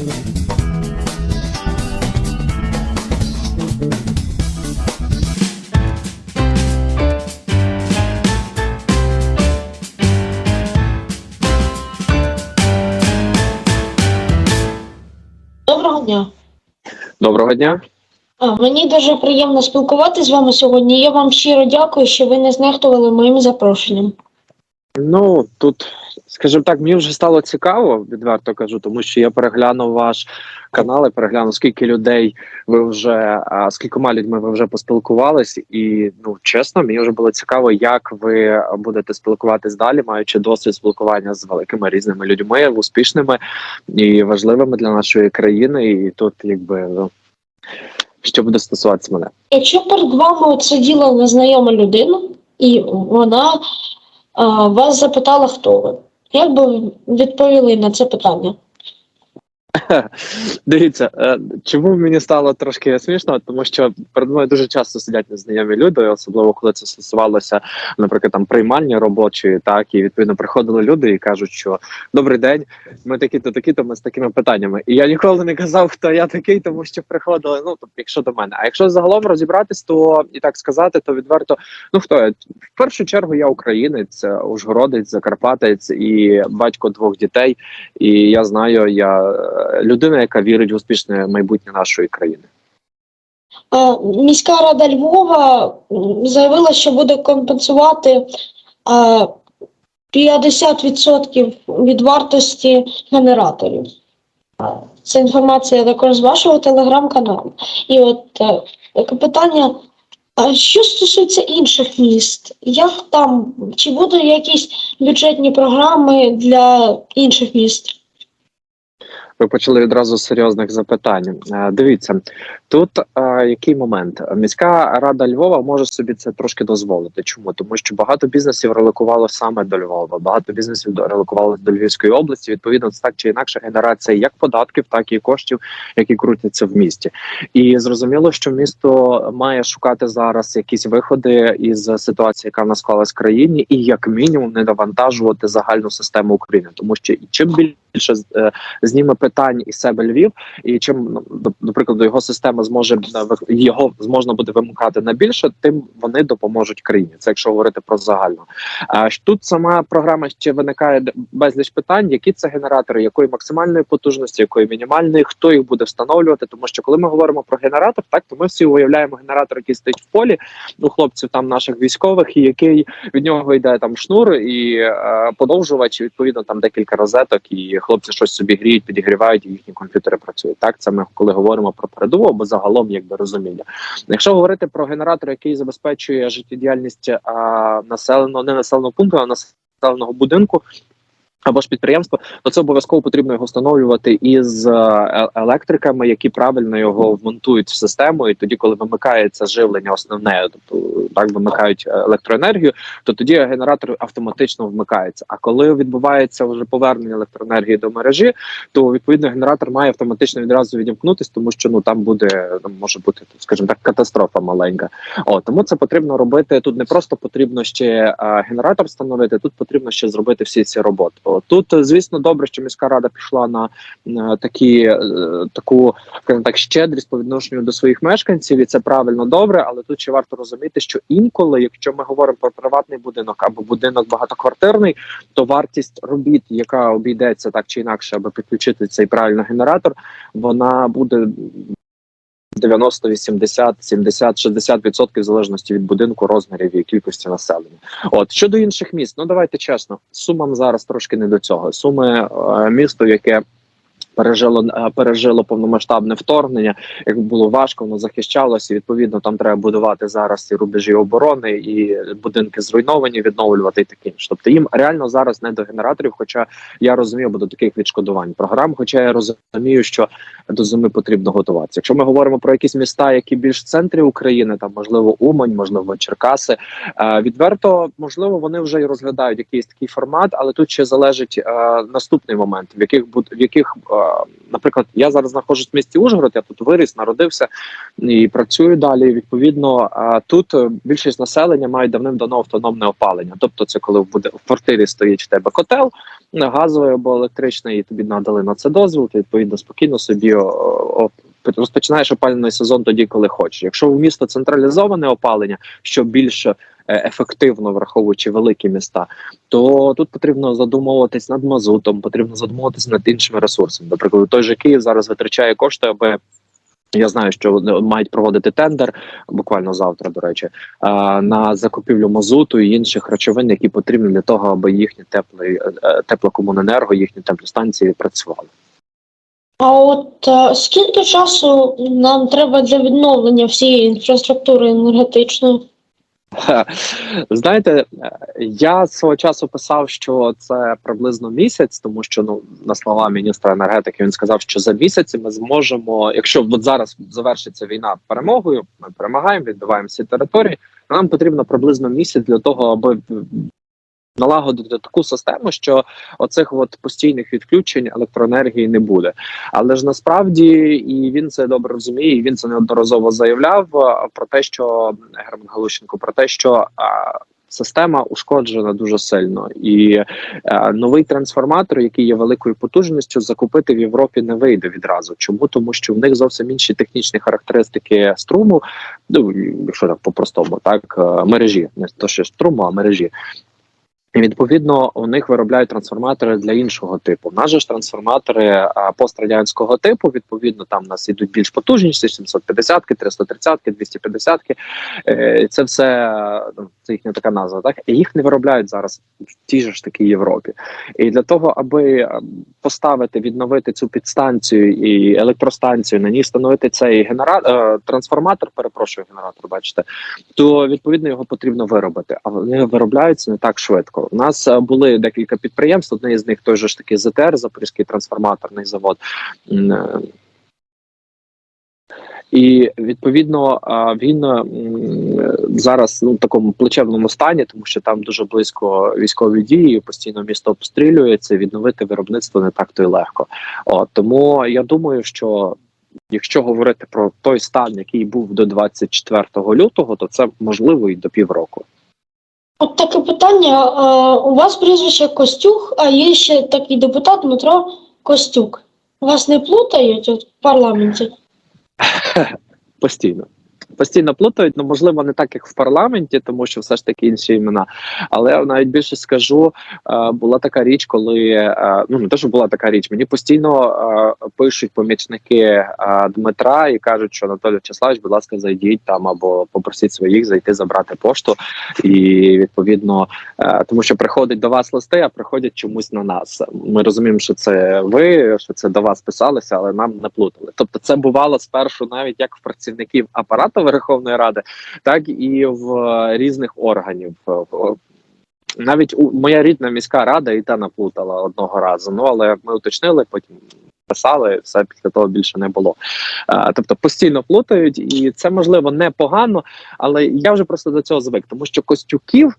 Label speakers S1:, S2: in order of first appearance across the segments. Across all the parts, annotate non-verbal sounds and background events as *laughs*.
S1: Доброго дня.
S2: Доброго дня.
S1: А, мені дуже приємно спілкуватися з вами сьогодні. Я вам щиро дякую, що ви не знехтували моїм запрошенням.
S2: Ну тут, скажімо так, мені вже стало цікаво, відверто кажу, тому що я переглянув ваш канал, і переглянув, скільки людей ви вже а, з кількома людьми ви вже поспілкувались, і ну чесно, мені вже було цікаво, як ви будете спілкуватись далі, маючи досвід спілкування з великими різними людьми, успішними і важливими для нашої країни. І тут, якби ну, що буде стосуватися мене.
S1: Якщо перед вами от сиділа незнайома людина, і вона вас запитала, хто ви, як би відповіли на це питання? *laughs*
S2: Дивіться, е, чому мені стало трошки смішно, тому що перед мною дуже часто сидять незнайомі люди, особливо коли це стосувалося, наприклад, там приймальні робочі, так і відповідно приходили люди і кажуть, що добрий день, ми такі-то, такі-то, ми з такими питаннями. І я ніколи не казав, хто я такий, тому що приходили. Ну тобто, якщо до мене. А якщо загалом розібратись, то і так сказати, то відверто, ну хто я? В першу чергу я українець, ужгородець, закарпатець і батько двох дітей. І я знаю, я е, людина, яка вірить в успішне майбутнє нашої країни.
S1: Міська рада Львова заявила, що буде компенсувати 50% від вартості генераторів. Це інформація також з вашого телеграм-каналу. І от е, таке питання: а що стосується інших міст, як там, чи будуть якісь бюджетні програми для інших міст?
S2: Ви почали відразу з серйозних запитань. Е, Дивіться, тут е, який момент? Міська рада Львова може собі це трошки дозволити. Чому? Тому що багато бізнесів релокувало саме до Львова, багато бізнесів релокувалося до Львівської області. Відповідно, це так чи інакше генерація як податків, так і коштів, які крутяться в місті. І зрозуміло, що місто має шукати зараз якісь виходи із ситуації, яка в нас склалась в країні, і як мінімум не навантажувати загальну систему України, тому що чим більше е, зніме питань із себе Львів, і чим ну, до, до прикладу його система зможе е, його зможна буде вимикати на більше, тим вони допоможуть країні. Це якщо говорити про загальну. А тут сама програма ще виникає безліч питань, які це генератори, якої максимальної потужності, якої мінімальної, хто їх буде встановлювати. Тому що коли ми говоримо про генератор, так то ми всі уявляємо генератор, який стоїть в полі у хлопців там наших військових, і який від нього йде там шнур і е, подовжувач, і, відповідно там декілька розеток, і хлопці щось собі гріють, підігрівають, і їхні комп'ютери працюють. Так це ми коли говоримо про передову, або загалом якби розуміння. Якщо говорити про генератор, який забезпечує життєдіяльність а, населеного не населеного пункту, а населеного будинку. Або ж підприємство, то це обов'язково потрібно його встановлювати із е, електриками, які правильно його вмонтують в систему. І тоді, коли вимикається живлення, основне, тобто так вимикають е, електроенергію, то тоді генератор автоматично вмикається. А коли відбувається вже повернення електроенергії до мережі, то відповідно генератор має автоматично відразу відімкнутись, тому що ну там буде ну, може бути скажімо так, катастрофа маленька. О, тому це потрібно робити. Тут не просто потрібно ще е, генератор встановити, тут потрібно ще зробити всі ці роботи. Тут, е, звісно, добре, що міська рада пішла на е, такі е, таку так щедрість по відношенню до своїх мешканців, і це правильно добре. Але тут ще варто розуміти, що інколи, якщо ми говоримо про приватний будинок або будинок багатоквартирний, то вартість робіт, яка обійдеться так чи інакше, аби підключити цей правильно генератор, вона буде 90, 80, 70, 60 відсотків залежності від будинку, розмірів і кількості населення. От щодо інших міст, ну давайте чесно, сумам зараз трошки не до цього. Суми е, місто, яке пережило е, пережило повномасштабне вторгнення. Як було важко, воно захищалося. Відповідно, там треба будувати зараз і рубежі оборони, і будинки зруйновані, відновлювати і таке інше. Тобто їм реально зараз не до генераторів. Хоча я розумію, бо до таких відшкодувань програм. Хоча я розумію, що до зими потрібно готуватися. Якщо ми говоримо про якісь міста, які більш в центрі України, там можливо Умань, можливо Черкаси. Е, відверто, можливо, вони вже і розглядають якийсь такий формат, але тут ще залежить е, наступний момент, в яких в яких наприклад, я зараз знаходжусь в місті Ужгород, я тут виріс, народився і працюю далі. Відповідно, тут е, більшість населення мають давним-давно автономне опалення. Тобто, це коли буде в квартирі стоїть в тебе котел е, газовий або електричний, і тобі надали на це дозвіл. Ти відповідно спокійно собі розпочинаєш опалювальний сезон тоді, коли хочеш. Якщо в місто централізоване опалення, що більше е, ефективно враховуючи великі міста, то тут потрібно задумуватись над мазутом, потрібно задумуватись над іншими ресурсами. Наприклад, той же Київ зараз витрачає кошти, аби. Я знаю, що мають проводити тендер буквально завтра, до речі, на закупівлю мазуту і інших речовин, які потрібні для того, аби їхні теплий е, теплокомуненерго, їхні теплостанції працювали.
S1: А от е, скільки часу нам треба для відновлення всієї інфраструктури енергетичної?
S2: Знаєте, я свого часу писав, що це приблизно місяць, тому що ну на слова міністра енергетики він сказав, що за місяць ми зможемо, якщо от зараз завершиться війна перемогою, ми перемагаємо, відбиваємо всі території. Нам потрібно приблизно місяць для того, аби налагодити таку систему, що оцих от постійних відключень електроенергії не буде. Але ж насправді і він це добре розуміє. і Він це неодноразово заявляв про те, що Герман Галущенко про те, що а, система ушкоджена дуже сильно, і а, новий трансформатор, який є великою потужністю, закупити в Європі не вийде відразу. Чому тому, що в них зовсім інші технічні характеристики струму, ну якщо так по-простому, так е, мережі, не то що струму, а мережі. Відповідно у них виробляють трансформатори для іншого типу. У нас же ж трансформатори пострадянського типу. Відповідно, там у нас ідуть більш потужніші 750 330 250 Е, Це все ну, це їхня така назва. Так і їх не виробляють зараз в тій же ж таки Європі. І для того, аби е, поставити, відновити цю підстанцію і електростанцію, на ній встановити цей генера... е, трансформатор, перепрошую, генератор, бачите, то відповідно його потрібно виробити. А вони виробляються не так швидко. У нас е, були декілька підприємств. Одне з них той же ж таки ЗТР, Запорізький трансформаторний завод. Е, І відповідно він зараз ну в такому плачевному стані, тому що там дуже близько військові дії, постійно місто обстрілюється. Відновити виробництво не так то й легко. От тому я думаю, що якщо говорити про той стан, який був до 24 лютого, то це можливо і до півроку.
S1: От таке питання. У вас прізвище Костюк, а є ще такий депутат Дмитро Костюк. Вас не плутають от в парламенті? *laughs*
S2: Постійно. Постійно плутають, ну можливо, не так, як в парламенті, тому що все ж таки інші імена. Але навіть більше скажу, е, була така річ, коли е, ну не те, що була така річ, мені постійно е, пишуть помічники Дмитра і кажуть, що Анатолій Вячеславович, будь ласка, зайдіть там або попросіть своїх зайти забрати пошту. І відповідно, тому що приходять до вас листи, а приходять чомусь на нас. Ми розуміємо, що це ви, що це до вас писалося, але нам не плутали. Тобто, це бувало спершу, навіть як в працівників апарату Верховної Ради, так і в е, різних органів. Е, Навіть у моя рідна міська рада і та наплутала одного разу. Ну але ми уточнили, потім писали, все після того більше не було. А, тобто постійно плутають, і це можливо непогано, але я вже просто до цього звик, тому що костюків.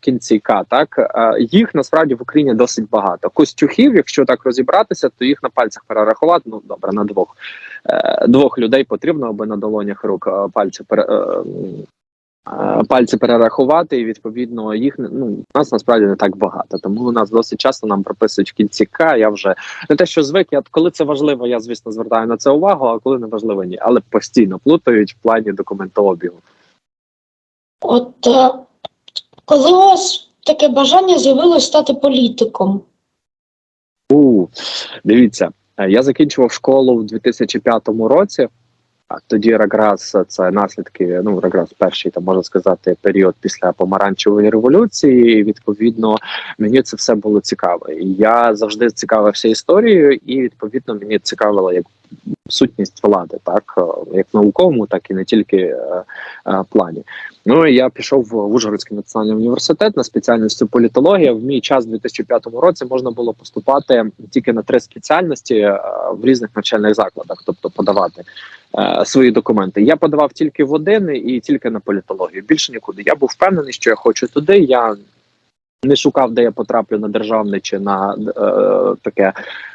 S2: Кінці К, так е, їх насправді в Україні досить багато. Костюхів, якщо так розібратися, то їх на пальцях перерахувати. Ну добре, на двох Е, двох людей потрібно, аби на долонях рук е, пальці пере, пальці перерахувати, і відповідно їх ну нас насправді не так багато. Тому у нас досить часто нам прописують в кінці К. Я вже не те, що звик. Я коли це важливо, я звісно звертаю на це увагу. А коли не важливо, ні. Але постійно плутають в плані документообігу.
S1: От коли у вас таке бажання з'явилось стати політиком?
S2: У дивіться, е, я закінчував школу в 2005 році. А тоді якраз це наслідки. Ну якраз перший там можна сказати період після помаранчевої революції. І, відповідно, мені це все було цікаво. Я завжди цікавився історією, і відповідно мені цікавила як сутність влади, так е, як науковому, так і не тільки е, е, плані. Ну я пішов в Ужгородський національний університет на спеціальність політологія. В мій час, в 2005 році, можна було поступати тільки на три спеціальності в різних навчальних закладах, тобто подавати свої документи. Я подавав тільки в один і тільки на політологію. Більше нікуди. Я був впевнений, що я хочу туди. Я не шукав, де я потраплю на державне чи на е, таке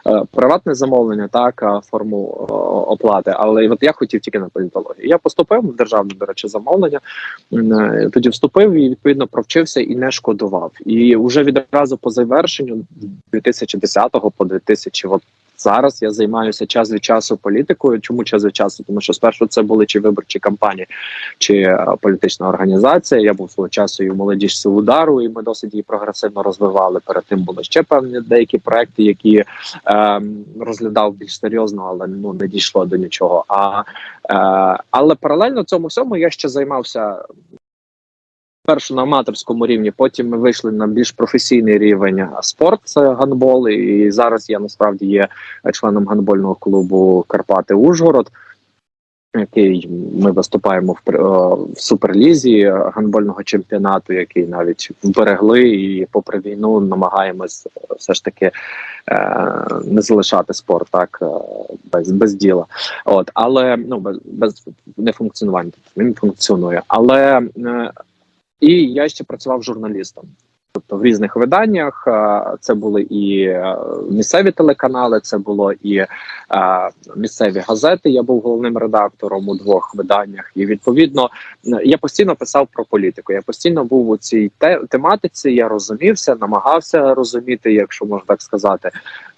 S2: е, приватне замовлення, так форму е, оплати. Але от я хотів тільки на політологію. Я поступив в державне, до речі, замовлення. Е, Тоді вступив і відповідно провчився і не шкодував. І вже відразу по завершенню 2010 по 2000, от Зараз я займаюся час від часу політикою. Чому час від часу? Тому що спершу це були чи виборчі кампанії, чи е, політична організація. Я був свого часу і в молодіжці удару, і ми досить її прогресивно розвивали. Перед тим були ще певні деякі проекти, які е, розглядав більш серйозно, але ну не дійшло до нічого. А е, але паралельно цьому всьому я ще займався. Першу на аматорському рівні, потім ми вийшли на більш професійний рівень спорт, це гандбол. І зараз я насправді є членом гандбольного клубу Карпати Ужгород, який ми виступаємо в, е, в суперлізі гандбольного чемпіонату, який навіть вберегли, і попри війну намагаємось е, все ж таки е, не залишати спорт так без, без діла. От, але ну без, без нефункціонування. Він функціонує. Але і я ще працював журналістом. Тобто в різних виданнях це були і е, місцеві телеканали, це було і е, місцеві газети. Я був головним редактором у двох виданнях, і відповідно я постійно писав про політику. Я постійно був у цій тематиці. Я розумівся, намагався розуміти, якщо можна так сказати.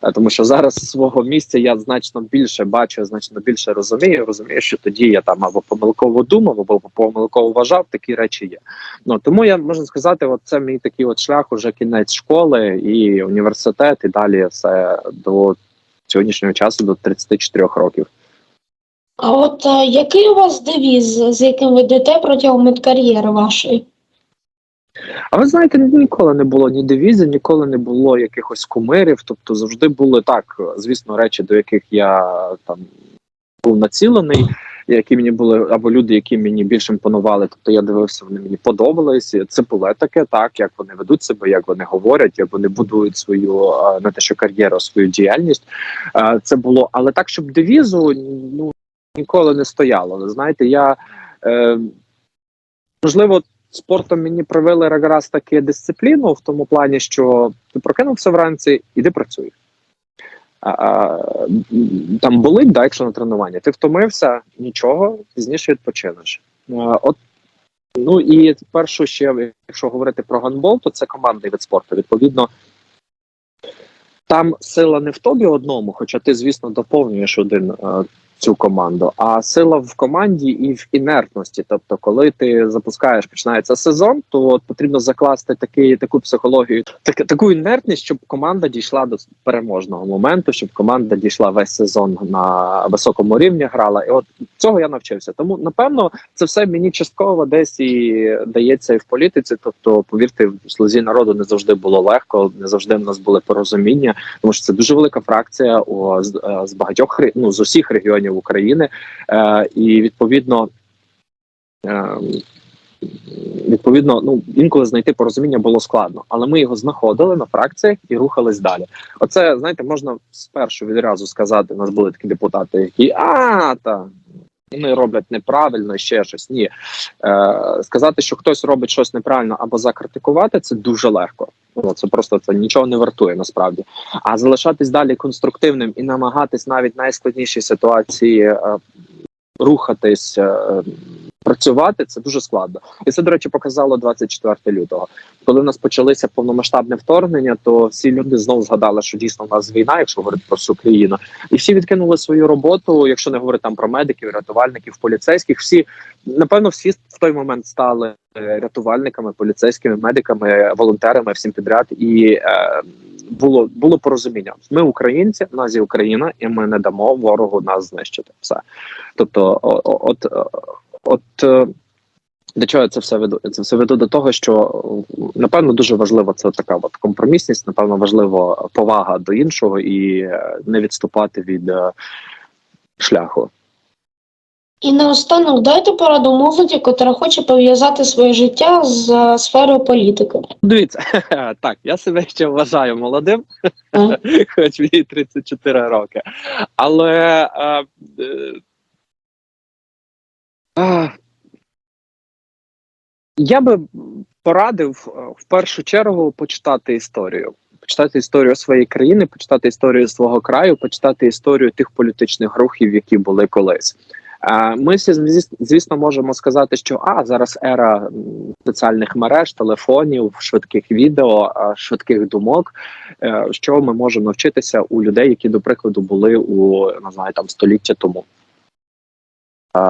S2: Е, Тому що зараз свого місця я значно більше бачу, значно більше розумію. Розумію, що тоді я там або помилково думав, або помилково вважав. Такі речі є. Ну тому я можу сказати, от це мій такий от шлях, уже кінець школи і університет, і далі все до сьогоднішнього часу, до 34 років.
S1: А от е, який у вас девіз, з яким ви йдете протягом кар'єри вашої?
S2: А ви знаєте, ніколи не було ні девізів, ніколи не було якихось кумирів. Тобто завжди були так, звісно, речі, до яких я там був націлений, які мені були, або люди, які мені більше імпонували. Тобто я дивився, вони мені подобались. Це було таке, так як вони ведуть себе, як вони говорять, як вони будують свою не те, що кар'єру, свою діяльність. Це було, але так, щоб девізу ну ніколи не стояло. Ви знаєте, я е, можливо. Спортом мені привели якраз таки дисципліну в тому плані, що ти прокинувся вранці, іди працюй. Там болить, да, якщо на тренування. Ти втомився, нічого, пізніше відпочинеш. От, ну і першу ще, якщо говорити про гандбол, то це командний вид спорту. Відповідно, там сила не в тобі одному, хоча ти, звісно, доповнюєш один е, цю команду, а сила в команді і в інертності. Тобто, коли ти запускаєш, починається сезон, то от потрібно закласти такий, таку психологію, так, таку інертність, щоб команда дійшла до переможного моменту, щоб команда дійшла весь сезон на високому рівні, грала. І от цього я навчився. Тому напевно це все мені частково десь і дається і в політиці. Тобто, повірте, в слузі народу не завжди було легко, не завжди в нас були порозуміння, тому що це дуже велика фракція о, з, е, з багатьох ну, з усіх регіонів України, е, і відповідно. Е, Відповідно, ну інколи знайти порозуміння було складно, але ми його знаходили на фракціях і рухались далі. Оце знаєте, можна спершу відразу сказати. У нас були такі депутати, які а та вони роблять неправильно, ще щось. Ні, е, сказати, що хтось робить щось неправильно або закритикувати, це дуже легко. Ну, це просто це нічого не вартує насправді. А залишатись далі конструктивним і намагатись навіть найскладніші ситуації е, рухатись, е, працювати це дуже складно. І це, до речі, показало 24 лютого. Коли в нас почалися повномасштабне вторгнення, то всі люди знову згадали, що дійсно в нас війна, якщо говорити про всю країну, і всі відкинули свою роботу. Якщо не говорити там про медиків, рятувальників, поліцейських, всі напевно всі в той момент стали е, рятувальниками, поліцейськими, медиками, волонтерами, всім підряд і. Е, було було порозуміння. Ми українці, в нас є Україна, і ми не дамо ворогу нас знищити. Все. Тобто, от, от е, до чого я це все веду? Це все веду до того, що напевно дуже важлива це така от компромісність, напевно, важливо повага до іншого і е, не відступати від е, шляху.
S1: І наостанок дайте пораду молоді, котра хоче пов'язати своє життя з сферою політики.
S2: Дивіться, *laughs* так, я себе ще вважаю молодим, *laughs* хоч мені 34 роки. Але е, я би порадив е, в першу чергу почитати історію. Почитати історію своєї країни, почитати історію свого краю, почитати історію тих політичних рухів, які були колись. Е, Ми всі звісно можемо сказати, що а зараз ера соціальних мереж, телефонів, швидких відео, е, швидких думок. Що ми можемо навчитися у людей, які, до прикладу, були у не знаю, там століття тому. Е,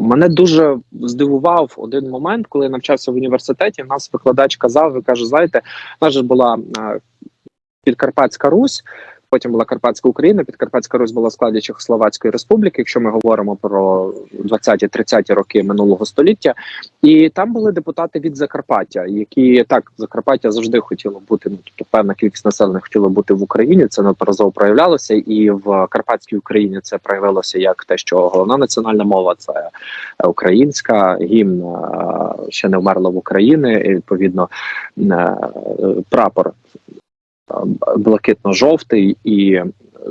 S2: Мене дуже здивував один момент, коли я навчався в університеті. У нас викладач казав, і каже: знаєте, у нас же була е, Підкарпатська Русь, потім була Карпатська Україна. Підкарпатська Русь була складі Чехословацької республіки, якщо ми говоримо про 20-30 роки минулого століття. І там були депутати від Закарпаття, які так Закарпаття завжди хотіло бути. Ну тобто певна кількість населення хотіло бути в Україні. Це неодноразово проявлялося, і в Карпатській Україні це проявилося як те, що головна національна мова це українська, гімн е, ще не вмерла в Україні. І, відповідно, е, прапор блакитно-жовтий, і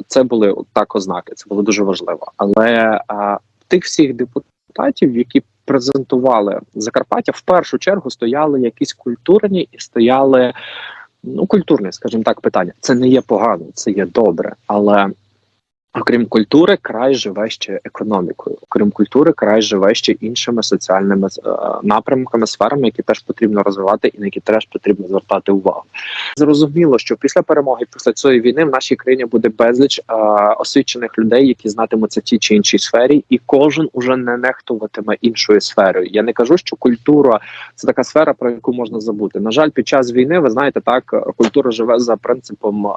S2: це були так ознаки. Це було дуже важливо. Але а, тих всіх депутатів, які презентували Закарпаття, в першу чергу стояли якісь культурні і стояли. Ну, культурне, скажімо так, питання. Це не є погано, це є добре. Але окрім культури, край живе ще економікою. Окрім культури, край живе ще іншими соціальними е, напрямками, сферами, які теж потрібно розвивати і на які теж потрібно звертати увагу. Зрозуміло, що після перемоги, після цієї війни, в нашій країні буде безліч е, освічених людей, які знатимуться в тій чи іншій сфері, і кожен уже не нехтуватиме іншою сферою. Я не кажу, що культура це така сфера, про яку можна забути. На жаль, під час війни, ви знаєте, так культура живе за принципом е,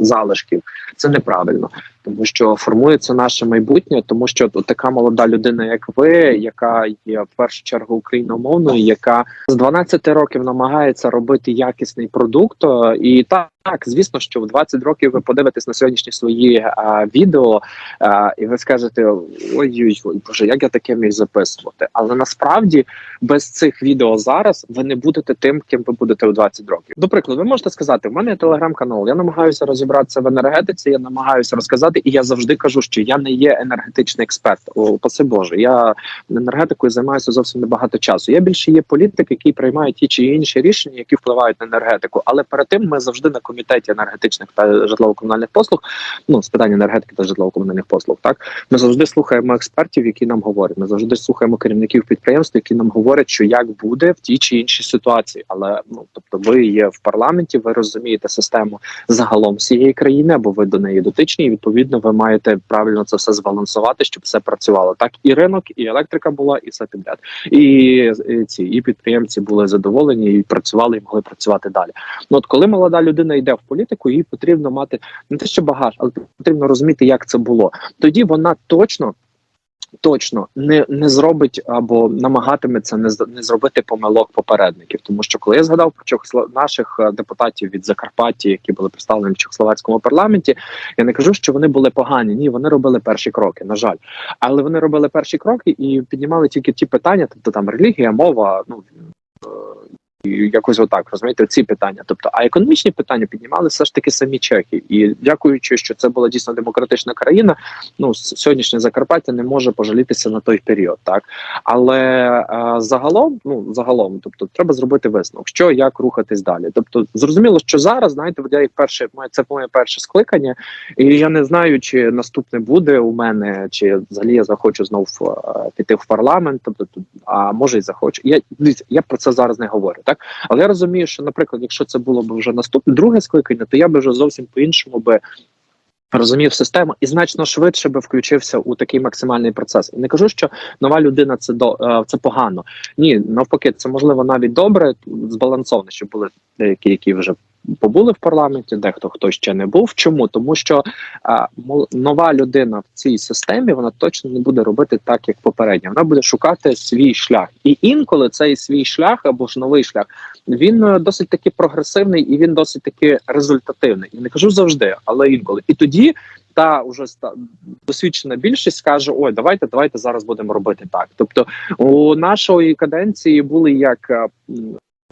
S2: залишків. Це неправильно, тому що формується наше майбутнє, тому що така молода людина, як ви, яка є в першу чергу україномовною, яка з 12 років намагається робити якісний продукт, е, і так. Так, звісно, що в 20 років ви подивитесь на сьогоднішні свої а, відео, а, і ви скажете: ой-ой, ой, боже, як я таке міг записувати. Але насправді без цих відео зараз ви не будете тим, ким ви будете у 20 років. До прикладу, ви можете сказати: в мене є телеграм-канал, я намагаюся розібратися в енергетиці, я намагаюся розказати, і я завжди кажу, що я не є енергетичний експерт. О, паси Боже, я енергетикою займаюся зовсім небагато часу. Я більше є політик, який приймає ті чи інші рішення, які впливають на енергетику. Але перед тим ми завжди на комітеті енергетичних та житлово-комунальних послуг, ну з питань енергетики та житлово-комунальних послуг. Так ми завжди слухаємо експертів, які нам говорять. Ми завжди слухаємо керівників підприємств, які нам говорять, що як буде в тій чи іншій ситуації. Але ну тобто, ви є в парламенті, ви розумієте систему загалом всієї країни, або ви до неї дотичні. І відповідно ви маєте правильно це все збалансувати, щоб все працювало. Так і ринок, і електрика була, і все підряд. І, ці і підприємці були задоволені, і працювали, і могли працювати далі. Ну от коли молода людина йде в політику, їй потрібно мати не те, що багаж, але потрібно розуміти, як це було. Тоді вона точно. Точно не не зробить або намагатиметься не не зробити помилок попередників, тому що коли я згадав про Чехослов... наших е, депутатів від Закарпаття, які були представлені в чехословацькому парламенті, я не кажу, що вони були погані. Ні, вони робили перші кроки. На жаль, але вони робили перші кроки і піднімали тільки ті питання, тобто там релігія, мова, ну е, якось отак розумієте, ці питання. Тобто, а економічні питання піднімали все ж таки самі чехи. І дякуючи, що це була дійсно демократична країна. Ну сьогоднішнє Закарпаття не може пожалітися на той період, так але е, загалом, ну загалом, тобто, треба зробити висновок, що як рухатись далі. Тобто, зрозуміло, що зараз знаєте, я як перше моє це моє перше скликання, і я не знаю, чи наступне буде у мене, чи взагалі я захочу знов е, піти в парламент. Тобто, а може й захочу. Я я про це зараз не говорю, так але я розумію, що, наприклад, якщо це було б вже наступне друге скликання, то я би вже зовсім по-іншому би. Розумів систему і значно швидше би включився у такий максимальний процес. І не кажу, що нова людина це до е, це погано. Ні, навпаки, це можливо навіть добре, збалансовано, щоб були деякі, які вже побули в парламенті, дехто хто ще не був. Чому? Тому що а, нова людина в цій системі вона точно не буде робити так, як попередня. Вона буде шукати свій шлях, і інколи цей свій шлях або ж новий шлях він е, досить таки прогресивний і він досить таки результативний. І не кажу завжди, але інколи. І тоді та уже досвідчена більшість скаже: ой, давайте, давайте зараз будемо робити так. Тобто у нашої каденції були як.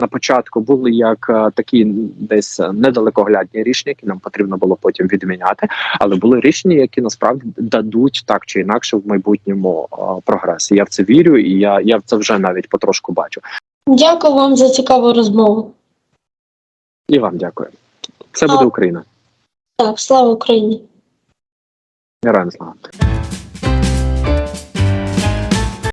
S2: На початку були як е, такі десь недалекоглядні рішення, які нам потрібно було потім відміняти, але були рішення, які насправді дадуть так чи інакше в майбутньому е, прогрес. І Я в це вірю, і я, я в це вже навіть потрошку бачу.
S1: Дякую вам за цікаву розмову.
S2: І вам дякую. Це буде Україна.
S1: Так, слава Україні!
S2: Героям слава.